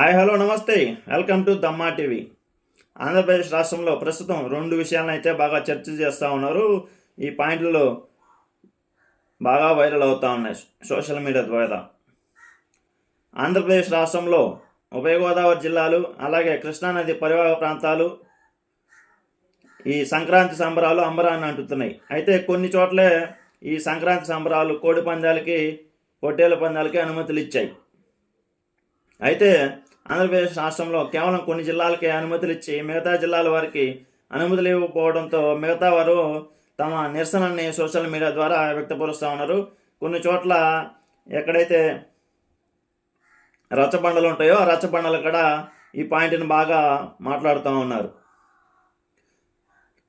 Hi hello నమస్తే. Welcome to Dhamma TV. Andhra Pradesh రాష్ట్రంలో ప్రస్తుతం రెండు విషయాలను అయితే బాగా చర్చ చేస్తూ ఉన్నారు. ఈ పాయింట్లలో బాగా వైరల్ అవుతూ ఉన్నాయి సోషల్ మీడియా ద్వారా. ఆంధ్రప్రదేశ్ రాష్ట్రంలో ఉభయ గోదావరి జిల్లాలు అలాగే కృష్ణానది పరివాహక ప్రాంతాలు ఈ సంక్రాంతి సంబరాలు అంబరాన్ని అంటుతున్నాయి. అయితే కొన్ని చోట్లే ఈ సంక్రాంతి సంబరాలు కోడి పందాలకి పొట్టేల పందాలకి అనుమతులు ఇచ్చాయి. అయితే ఆంధ్రప్రదేశ్ రాష్ట్రంలో కేవలం కొన్ని జిల్లాలకే అనుమతులు ఇచ్చి మిగతా జిల్లాల వారికి అనుమతులు ఇవ్వకపోవడంతో మిగతా వారు తమ నిరసనని సోషల్ మీడియా ద్వారా వ్యక్తపరుస్తూ ఉన్నారు. కొన్ని చోట్ల ఎక్కడైతే రచ్చబండలు ఉంటాయో ఆ రచ్చబండలు కూడా ఈ పాయింట్ని బాగా మాట్లాడుతూ ఉన్నారు.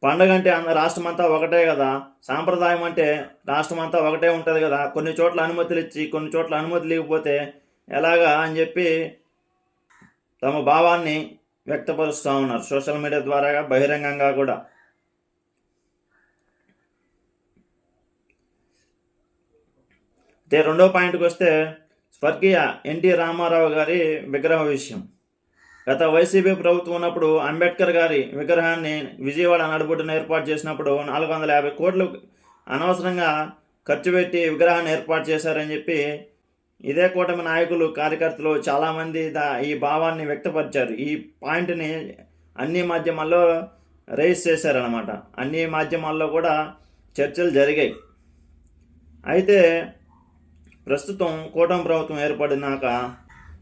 పండగ అంటే రాష్ట్రం అంతా ఒకటే కదా. సాంప్రదాయం అంటే రాష్ట్రం అంతా ఒకటే ఉంటుంది కదా. కొన్ని చోట్ల అనుమతులు ఇచ్చి కొన్ని చోట్ల అనుమతులు ఇవ్వకపోతే ఎలాగా అని చెప్పి తమ భావాన్ని వ్యక్తపరుస్తూ ఉన్నారు. సోషల్ మీడియా ద్వారా బహిరంగంగా కూడా. అయితే రెండో పాయింట్కి వస్తే స్వర్గీయ ఎన్టీ రామారావు గారి విగ్రహ విషయం. గత వైసీపీ ప్రభుత్వం ఉన్నప్పుడు అంబేద్కర్ గారి విగ్రహాన్ని విజయవాడ నడుబొడ్డున ఏర్పాటు చేసినప్పుడు నాలుగు వందల యాభై కోట్లు అనవసరంగా ఖర్చు పెట్టి విగ్రహాన్ని ఏర్పాటు చేశారని చెప్పి ఇదే కూటమి నాయకులు కార్యకర్తలు చాలామంది దా ఈ భావాన్ని వ్యక్తపరిచారు. ఈ పాయింట్ని అన్ని మాధ్యమాల్లో రైజ్ చేశారనమాట అన్ని మాధ్యమాల్లో కూడా చర్చలు జరిగాయి. అయితే ప్రస్తుతం కూటమి ప్రభుత్వం ఏర్పడినాక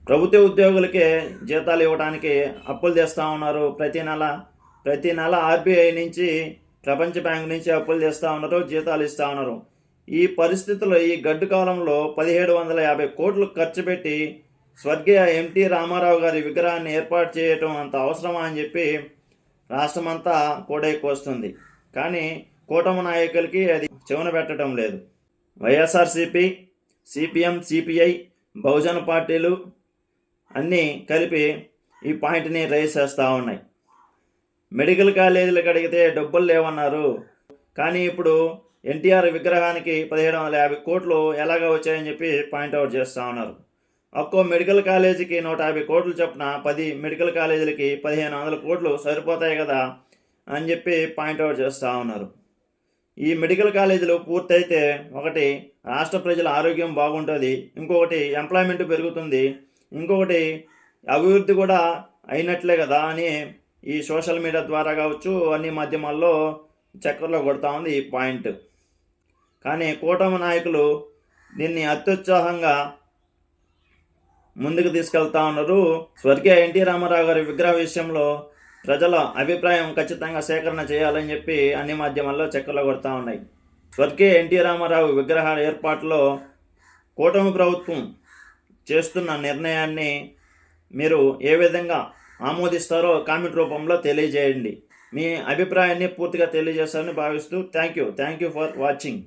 ప్రభుత్వ ఉద్యోగులకే జీతాలు ఇవ్వడానికి అప్పులు తెస్తూ ఉన్నారు. ప్రతి నెల ప్రతి నెల ఆర్బీఐ నుంచి ప్రపంచ బ్యాంక్ నుంచి అప్పులు తెస్తూ ఉన్నారు జీతాలు ఇస్తూ ఉన్నారు. ఈ పరిస్థితుల్లో ఈ గడ్డు కాలంలో పదిహేడు వందల యాభై కోట్లు ఖర్చు పెట్టి స్వర్గీయ ఎంటీ రామారావు గారి విగ్రహాన్ని ఏర్పాటు చేయటం అంత అవసరమా అని చెప్పి రాష్ట్రమంతా కోడెక్కువస్తుంది కానీ కూటమి నాయకులకి అది చెవున పెట్టడం లేదు. వైఎస్ఆర్సిపి సిపిఎం సిపిఐ బహుజన పార్టీలు అన్నీ కలిపి ఈ పాయింట్ని రైజ్ చేస్తూ ఉన్నాయి. మెడికల్ కాలేజీలకు అడిగితే డబ్బులు లేవన్నారు. కానీ ఇప్పుడు ఎన్టీఆర్ విగ్రహానికి పదిహేడు వందల యాభై కోట్లు ఎలాగ వచ్చాయని చెప్పి పాయింట్అవుట్ చేస్తూ ఉన్నారు. ఒక్కో మెడికల్ కాలేజీకి నూట యాభై కోట్లు చొప్పున పది మెడికల్ కాలేజీలకి పదిహేను వందల కోట్లు సరిపోతాయి కదా అని చెప్పి పాయింట్అవుట్ చేస్తూ ఉన్నారు. ఈ మెడికల్ కాలేజీలు పూర్తయితే ఒకటి రాష్ట్ర ప్రజల ఆరోగ్యం బాగుంటుంది ఇంకొకటి ఎంప్లాయ్మెంట్ పెరుగుతుంది ఇంకొకటి అభివృద్ధి కూడా అయినట్లే కదా అని ఈ సోషల్ మీడియా ద్వారా కావచ్చు అన్ని మాధ్యమాల్లో చక్కర్లో కొడతా ఉంది ఈ పాయింట్. కానీ కూటమి నాయకులు దీన్ని అత్యుత్సాహంగా ముందుకు తీసుకెళ్తా ఉన్నారు. స్వర్గీయ ఎన్టీ రామారావు గారి విగ్రహ విషయంలో ప్రజల అభిప్రాయం ఖచ్చితంగా సేకరణ చేయాలని చెప్పి అన్ని మాధ్యమాల్లో చక్కర్లో కొడతా ఉన్నాయి. స్వర్గీయ ఎన్టీ రామారావు విగ్రహ ఏర్పాటులో కూటమి ప్రభుత్వం చేస్తున్న నిర్ణయాన్ని మీరు ఏ విధంగా ఆమోదిస్తారో కామెంట్ రూపంలో తెలియజేయండి. మీ అభిప్రాయాన్ని పూర్తిగా తెలియజేస్తారని భావిస్తూ thank you. Thank you for watching.